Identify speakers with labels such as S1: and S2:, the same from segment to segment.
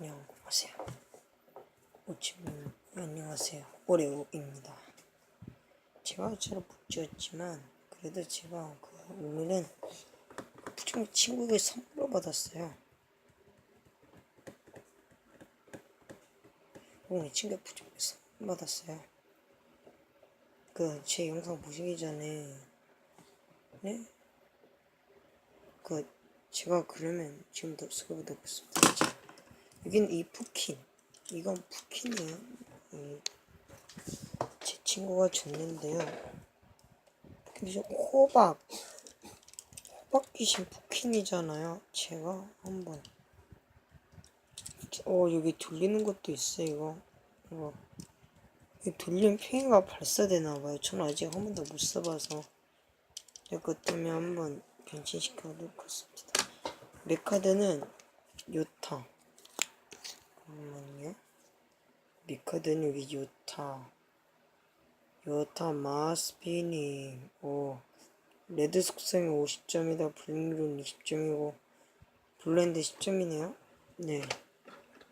S1: 안녕하세요. 오치분 안녕하세요. 오레오입니다. 제가 잘 붙였지만 그래도 제가 그 오늘은 부정 친구에게 선물로 받았어요. 오늘 친구가 부정 선물 받았어요. 그 제 영상 보시기 전에 네? 그 제가 그러면 지금부터 소개부터 보겠습니다. 자, 여기는 이 푸킨. 이건 푸킨이에요. 이, 제 친구가 줬는데요. 근데 저 호박. 호박 귀신 푸킨이잖아요. 제가 한번. 어, 여기 돌리는 것도 있어요, 이거. 이거. 이 돌리면 팽이가 발사되나봐요. 저는 아직 한 번도 못 써봐서. 이것 때문에 한번 변신시켜놓고 있습니다. 메카드는 요타. 잠깐만요. 메카드는 여기 요타. 요타 마스피닝. 오. 레드 속성이 50점이다. 블링룬 20점이고. 블렌드 10점이네요. 네.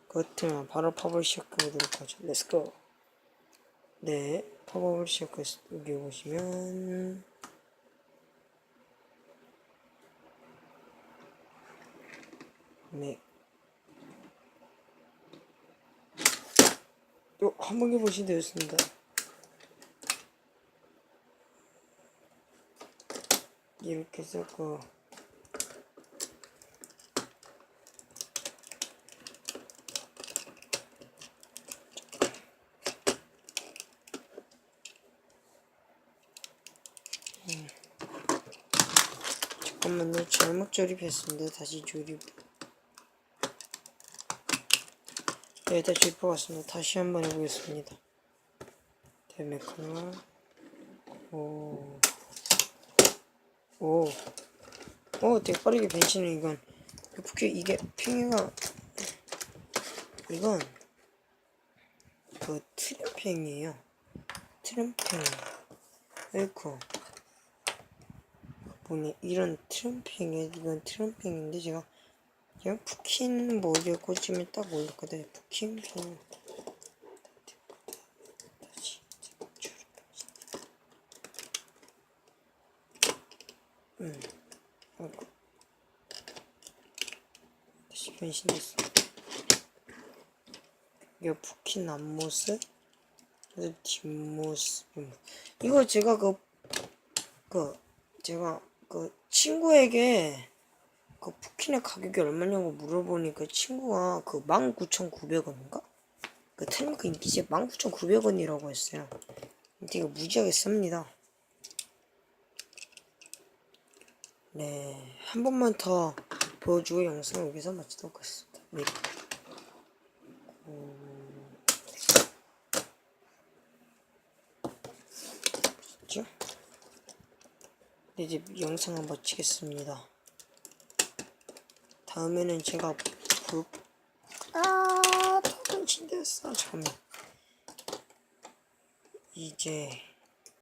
S1: 그렇다면 바로 팝을 시작해보도록 하죠. 렛츠고. 네. 팝업을 시작했습니다. 여기 보시면. 네. 한번 해보시면 되었습니다. 이렇게 그, 음. 잠깐만요. 잘못 조립했습니다. 다시 조립. 네, 다 조립해봤습니다. 다시 한번 해보겠습니다. 네, 메카나. 오. 오. 오, 되게 빠르게 변신해, 이건. 부캐, 이게, 팽이가, 이건, 그, 트램팽이에요. 트램팽이. 에이코. 보니, 이런 트램팽이, 이건 트램팽인데, 제가, 그냥 푸킨 모드에 꽂으면 딱 올렸거든요. 푸킨 뭐 다시 음, 아이고. 다시 변신됐어. 이게 푸킨 앞모습, 그래서 뒷모습. 음. 이거 제가 그, 그, 제가 그 친구에게 그 푸킨의 가격이 얼마냐고 물어보니까 친구가 그 19,900원인가? 그 텔미크 인기제 19,900원이라고 했어요. 이거 무지하게 쌉니다. 네, 한 번만 더 보여주고 영상 여기서 마치도록 하겠습니다. 네. 음... 죠 네, 이제 영상을 마치겠습니다. 다음에는 제가 부... 아, 더 변신됐어. 잠깐만. 이제